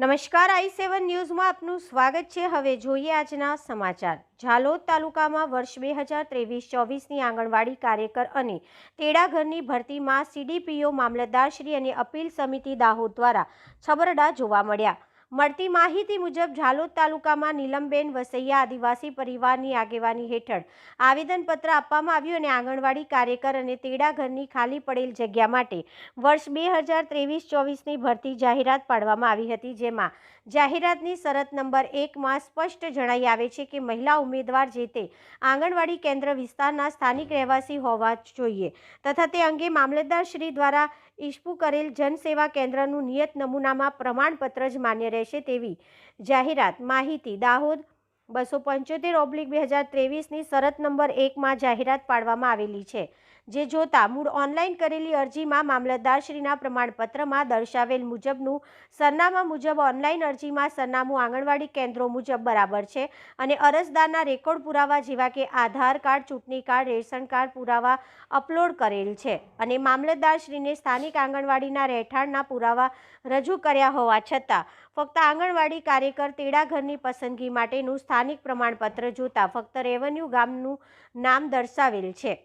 નમસ્કાર, આઈ સેવન ન્યૂઝમાં આપનું સ્વાગત છે. હવે જોઈએ આજના સમાચાર. ઝાલોદ તાલુકામાં વર્ષ બે હજાર ત્રેવીસ ચોવીસની આંગણવાડી કાર્યકર અને તેડાઘરની ભરતીમાં સીડીપીઓ, મામલતદારશ્રી અને અપીલ સમિતિ દાહોદ દ્વારા છબરડા જોવા મળ્યા. મળતી માહિતી મુજબ ઝાલોદ તાલુકામાં નીલમબેન વસૈયા આદિવાસી પરિવારની આગેવાની હેઠળ આવેદનપત્ર આપવામાં આવ્યું અને આંગણવાડી કાર્યકર અને તેડાઘરની ખાલી પડેલ જગ્યા માટે વર્ષ બે હજાર ત્રેવીસ ચોવીસની ભરતી જાહેરાત પાડવામાં આવી હતી. જેમાં જાહેરાતની શરત નંબર એકમાં સ્પષ્ટ જણાઈ આવે છે કે મહિલા ઉમેદવાર જે તે આંગણવાડી કેન્દ્ર વિસ્તારના સ્થાનિક રહેવાસી હોવા જોઈએ તથા તે અંગે મામલતદાર શ્રી દ્વારા ઇસ્પુ કરેલ જનસેવા કેન્દ્રનું નિયત નમૂનામાં પ્રમાણપત્ર જ માન્ય રહેશે તેવી જાહેરાત માહિતી દાહોદ બસો પંચોતેર ઓબ્લિક બે હજાર ત્રેવીસની શરત નંબર એકમાં જાહેરાત પાડવામાં આવેલી છે. જે જોતા મૂળ ઓનલાઈન કરેલી અરજીમાં મામલતદારશ્રીના પ્રમાણપત્રમાં દર્શાવેલ મુજબનું સરનામા મુજબ ઓનલાઈન અરજીમાં સરનામું આંગણવાડી કેન્દ્રો મુજબ બરાબર છે અને અરજદારના રેકોર્ડ પુરાવા જેવા કે આધાર કાર્ડ, ચૂંટણી કાર્ડ, રેશન કાર્ડ પુરાવા અપલોડ કરેલ છે અને મામલતદારશ્રીને સ્થાનિક આંગણવાડીના રહેઠાણના પુરાવા રજૂ કર્યા હોવા છતાં ફક્ત આંગણવાડી કાર્યકર તેડાઘરની પસંદગી માટેનું સ્થાનિક પ્રમાણપત્ર જોતા ફક્ત રેવન્યુ ગામનું નામ દર્શાવેલ છે.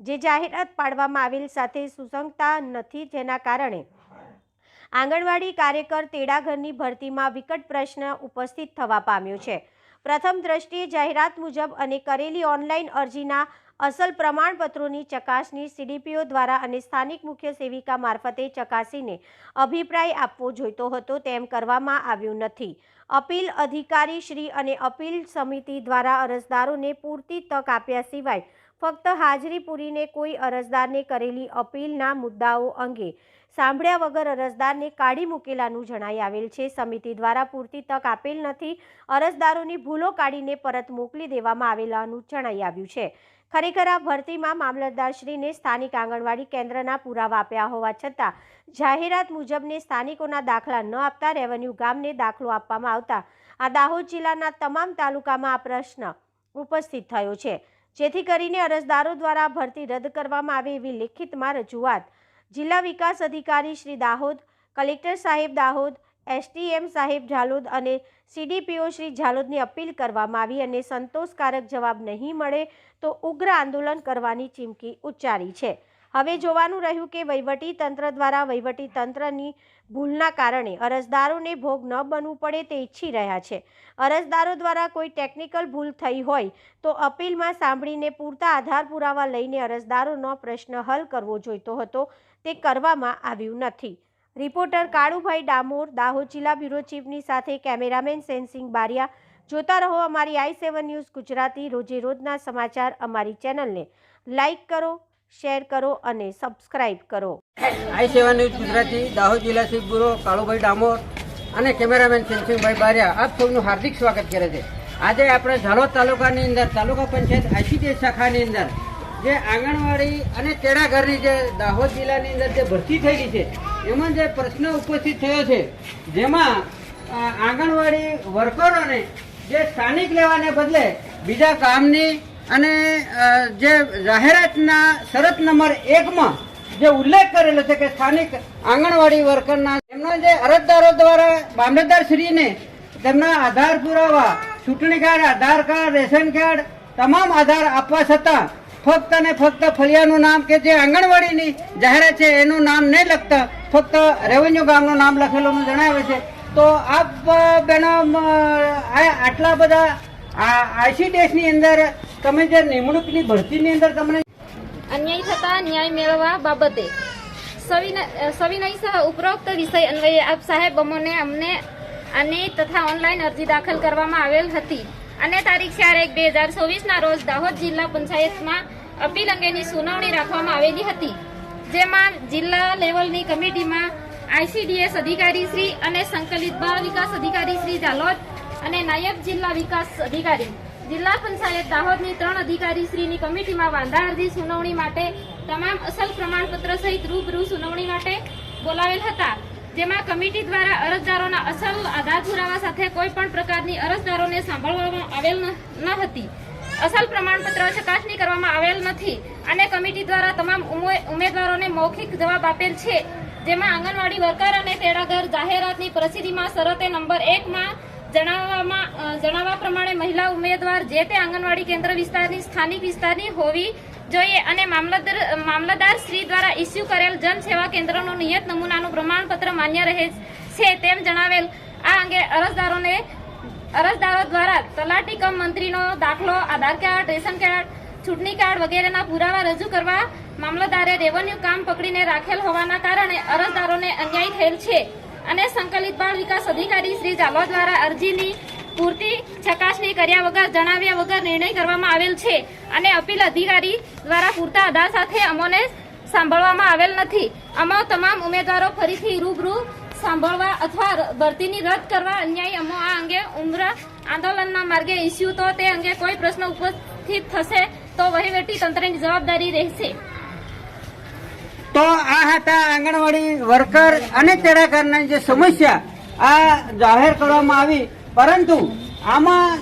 જે જાહેરાત પાડવામાં આવેલ સાથે સુસંગતા નથી જેના કારણે આંગણવાડી કાર્યકર તેડાઘરની ભરતીમાં વિકટ પ્રશ્ન ઉપસ્થિત થવા પામ્યો છે. પ્રથમ દ્રષ્ટિએ જાહેરાત મુજબ અને કરેલી ઓનલાઈન અરજીના અસલ પ્રમાણપત્રોની ચકાસણી સીડીપીઓ દ્વારા અને સ્થાનિક મુખ્ય સેવિકા મારફતે ચકાસીને અભિપ્રાય આપવો જોઈતો હતો તેમ કરવામાં આવ્યું નથી. અપીલ અધિકારી શ્રી અને અપીલ સમિતિ દ્વારા અરજદારોને પૂરતી તક આપ્યા સિવાય ફક્ત હાજરી પૂરીને કોઈ અરજદારને કરેલી અપીલના મુદ્દાઓ અંગે સાંભળ્યા વગર અરજદારને કાઢી મૂકેલાનું જણાઈ આવેલ છે. સમિતિ દ્વારા પૂરતી તક આપેલ નથી. અરજદારોની ભૂલો કાઢીને પરત મોકલી દેવામાં આવેલાનું જણાઈ આવ્યું છે. ખરેખર આ ભરતીમાં મામલતદારશ્રીને સ્થાનિક આંગણવાડી કેન્દ્રના પુરાવા આપ્યા હોવા છતાં જાહેરાત મુજબને સ્થાનિકોના દાખલા ન આપતા રેવન્યુ ગામને દાખલો આપવામાં આવતા આ દાહોદ જિલ્લાના તમામ તાલુકામાં આ પ્રશ્ન ઉપસ્થિત થયો છે. જેથી કરીને અરજદારો દ્વારા ભરતી રદ કરવામાં આવે એવી લેખિતમાં રજૂઆત જિલ્લા વિકાસ અધિકારી શ્રી દાહોદ, કલેક્ટર સાહેબ દાહોદ એસટીએમ સાહેબ ઝાલોદ અને સીડીપીઓ શ્રી ઝાલોદની અપીલ કરવામાં આવી અને સંતોષકારક જવાબ નહીં મળે તો ઉગ્ર આંદોલન કરવાની ચીમકી ઉચ્ચારી છે. હવે જોવાનું રહ્યું કે વહીવટી તંત્ર દ્વારા વહીવટી તંત્રની ભૂલના કારણે અરજદારોને ભોગ ન બનવું પડે તે ઈચ્છી રહ્યા છે. અરજદારો દ્વારા કોઈ ટેકનિકલ ભૂલ થઈ હોય તો અપીલમાં સાંભળીને પૂરતા આધાર પુરાવા લઈને અરજદારોનો પ્રશ્ન હલ કરવો જોઈતો હતો. તે કરવામાં આવ્યું નથી. રિપોર્ટર કાળુભાઈ ડામોર, દાહોદ જિલ્લા બ્યુરો ચીફની સાથે કેમેરામેન સેન્સિંગ બારિયા. જોતા રહો અમારી આઈ સેવન ન્યૂઝ ગુજરાતી રોજે રોજના સમાચાર અમારી ચેનલને. લાઈક કરો શેર કરો અને સબસ્ક્રાઇબ કરો. આઈ સેવા ન્યૂઝ ગુજરાતી, દાહોદ જિલ્લા ચીફ બ્યુરો કાળુભાઈ ડામોર અને કેમેરામેન સેન્સિંગભાઈ બારિયા. આપ સૌનું હાર્દિક સ્વાગત કરે છે. આજે આપણે ઝાલોદ તાલુકાની અંદર, તાલુકા પંચાયત આઈસીટી શાખાની અંદર, જે આંગણવાડી અને તેડાઘરની જે દાહોદ જિલ્લાની અંદર જે ભરતી થયેલી છે, એમાં જે પ્રશ્ન ઉપસ્થિત થયો છે, જેમાં આંગણવાડી વર્કરોને જે સ્થાનિક લેવાને બદલે બીજા કામની અને જે જાહેરાતના શરત નંબર એકમાં જે ઉલ્લેખ કરેલો છે કે સ્થાનિક આંગણવાડી વર્કરના, એમના જે અરજદારો દ્વારા મામલતદારશ્રીને તેમના આધાર પુરાવા, ચૂંટણી card, Aadhaar card, ration card તમામ આધાર આપવા છતાં ફક્ત ને ફક્ત ફળિયાનું નામ કે જે આંગણવાડીની જાહેરાત છે એનું નામ નહીં લખતા, ફક્ત રેવન્યુ ગામનું નામ લખેલું જણાવે છે. તો આપ બહેનો આટલા બધા આઈસીડીએસની અંદર તમે જે નિમણૂકની ભરતીની અંદર તમને અન્યાય થતા ન્યાય મેળવવા બાબતે સવિનય સહ ઉપરોક્ત વિષય અન્વયે આપ સાહેબ અમોને અમને અને તથા ઓનલાઈન અરજી દાખલ કરવામાં આવેલ હતી. અને તારીખ ચાર એક બે હજાર ચોવીસના રોજ દાહોદ જિલ્લા પંચાયતમાં અપીલ અંગેની સુનાવણી રાખવામાં આવેલી હતી, જેમાં જિલ્લા લેવલની કમિટીમાં આઈસીડીએસ અધિકારી શ્રી અને સંકલિત બાળ વિકાસ અધિકારી શ્રી ઝાલોદ અને નાયબ જિલ્લા વિકાસ અધિકારી જિલ્લા પંચાયત દાહોદની ત્રણ અધિકારી શ્રીની કમિટીમાં વાંધા અરજી સુનાવણી માટે તમામ અસલ પ્રમાણપત્ર સહિત રૂબરૂ સુનાવણી માટે બોલાવેલ હતા. જેમાં કમિટી દ્વારા અરજદારોના અસલ આધાર પુરાવા સાથે કોઈ પણ પ્રકારની અરજદારોને સાંભળવામાં આવેલ ન હતી. અસલ પ્રમાણપત્ર ચકાસણી કરવામાં આવેલ નથી અને કમિટી દ્વારા તમામ ઉમેદવારોને મૌખિક જવાબ આપેલ છે. જેમાં આંગણવાડી વર્કર અને તેડાગર જાહેરાતની પ્રસિદ્ધિમાં શરતે નંબર એકમાં જણાવવામાં જણાવવા પ્રમાણે મહિલા ઉમેદવાર જે તે આંગણવાડી કેન્દ્ર વિસ્તારની સ્થાનિક વિસ્તારની હોવી જોઈએ અને મામલતદાર મામલતદાર શ્રી દ્વારા ઇસ્યુ કરેલ જન સેવા કેન્દ્રનું નિયત નમૂનાનું પ્રમાણપત્ર માન્ય રહે છે તેમ જણાવેલ આ અંગે અરજદારોને, અરજદારો દ્વારા તલાટી કમ મંત્રીનો દાખલો, આધાર કાર્ડ, રેશન કાર્ડ, ચૂંટણી કાર્ડ વગેરેના પુરાવા રજૂ કરવા મામલતદારે રેવન્યુ કામ પકડીને રાખેલ હોવાના કારણે અરજદારોને અન્યાય થયેલ છે. અને સંકલિત બાળ વિકાસ અધિકારી શ્રી ઝાલોદ દ્વારા અરજીની પૂરતી ચકાસણી કર્યા વગર, જણાવ્યા વગર નિર્ણય કરવામાં આવેલ છે અને અપીલ અધિકારી દ્વારા પૂરતા આધાર સાથે અમોને સાંભળવામાં આવેલ નથી. અમો તમામ ઉમેદવારો ફરીથી રૂબરૂ સાંભળવા અથવા ભરતીની રદ કરવા અન્યાય અમો આ અંગે ઉમ્ર આંદોલનના માર્ગે ઇસ્યુ તો તે અંગે કોઈ પ્રશ્ન ઉપસ્થિત થશે તો વહીવટી તંત્રની જવાબદારી રહેશે. તો આ હતા આંગણવાડી વર્કર અને તેડાકારની જે સમસ્યા આ જાહેર કરવામાં આવી. પરંતુ આમાં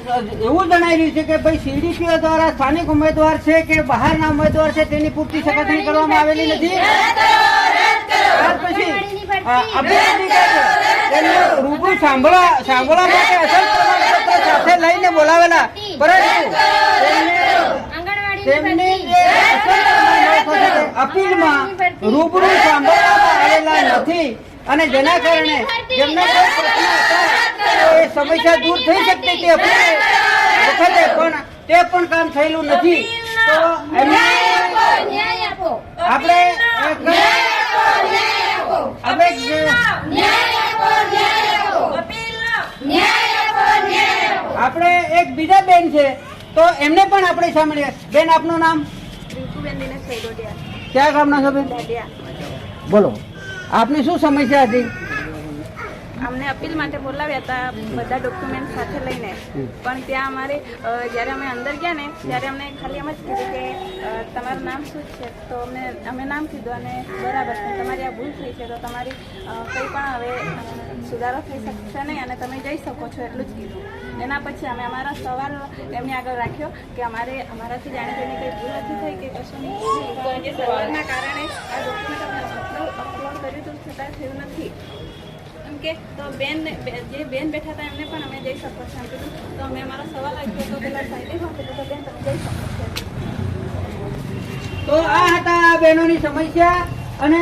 એવું જણાઈ રહ્યું છે કે ભાઈ સીડીપીઓ દ્વારા સ્થાનિક ઉમેદવાર છે કે બહારના ઉમેદવાર છે તેની પૂરતી ચકાસણી કરવામાં આવેલી નથી. ત્યાર પછી તેમને રૂબરૂ સાંભળવા સાંભળવા માટે અસર પ્રમાણપત્ર સાથે લઈને બોલાવેલા. પરંતુ તેમને અપીલમાં રૂબરૂ સાંભળવામાં આવેલા નથી. અને જેના કારણે જેમને એ સમસ્યા દૂર થઈ શકતી તે અપીલ. વખતે પણ તે પણ કામ થયેલું નથી. તો આપણે આપણે એક બીજા બેન છે. તો એમને પણ આપણે સાંભળીએ. બેન આપનું નામ? ક્યાં ગામના છો બેન? બોલો. આપની શું સમસ્યા હતી? અમને અપીલ માટે બોલાવ્યા હતા બધા ડોક્યુમેન્ટ સાથે લઈને. પણ ત્યાં અમારે જ્યારે અમે અંદર ગયા ને ત્યારે અમને ખાલી એમ જ કીધું કે તમારું નામ શું છે? તો અમને અમે નામ કીધું અને બરાબર છે. તમારી આ ભૂલ થઈ છે તો તમારી કંઈ પણ હવે સુધારો થઈ શકશે નહીં અને તમે જઈ શકો છો એટલું જ કીધું. એના પછી અમે અમારા સવાલ એમને આગળ રાખ્યો કે અમારે અમારાથી જાણી કંઈ ભૂલ નથી થઈ કે કશું નહીં. સવાલના કારણે આ ડોક્યુમેન્ટ અપલોડ કર્યું હતું છતાં થયું નથી. એમ કે તો બેન જે બેન બેઠા હતા એમને પણ અમે જઈ શકો છો. એમ કીધું, તો અમે અમારો સવાલ રાખ્યો તો પેલા સાહેબે તો બેન તમે જઈ શકો છો. તો આ હતા આ બહેનોની સમસ્યા અને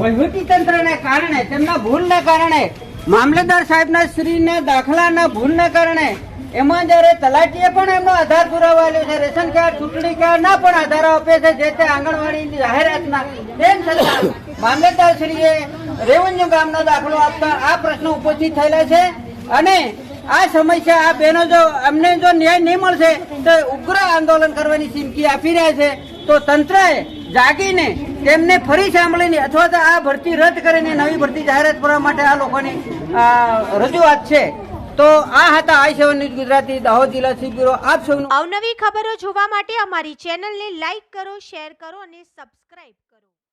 વહીવટી તંત્રના કારણે, તેમના ભૂલના કારણે મામલેદાર સાહેબના શ્રીને દાખલાના ભૂલના કારણે એમાં જ્યારે તલાટીએ પણ એમનો આધાર પુરાવો આવ્યો છે, રેશન કાર્ડ, ચૂંટણી કાર્ડના પણ આધારો આપે છે, જે તે આંગણવાડીની જાહેરાતના તેમ છતાં મામલેદાર શ્રીએ રેવન્યુ ગામનો દાખલો આપતા આ પ્રશ્ન ઉપસ્થિત થયેલા છે અને આ સમસ્યા આ બહેનો જો અમને જો ન્યાય નહીં મળશે તો ઉગ્ર આંદોલન કરવાની ચીમકી આપી રહ્યા છે, તો તંત્રએ જાગીને તેમને ફરી સાંભળીને અથવા તો આ ભરતી રદ કરીને નવી ભરતી જાહેરાત કરવા માટે આ લોકોની રજૂઆત છે. તો આ હતા I seven news Gujarati, Dahod જિલ્લા બ્યુરો. આપ સૌનું અવનવી ખબરો જોવા માટે અમારી ચેનલને લાઈક કરો, શેર કરો અને સબસ્ક્રાઇબ કરો.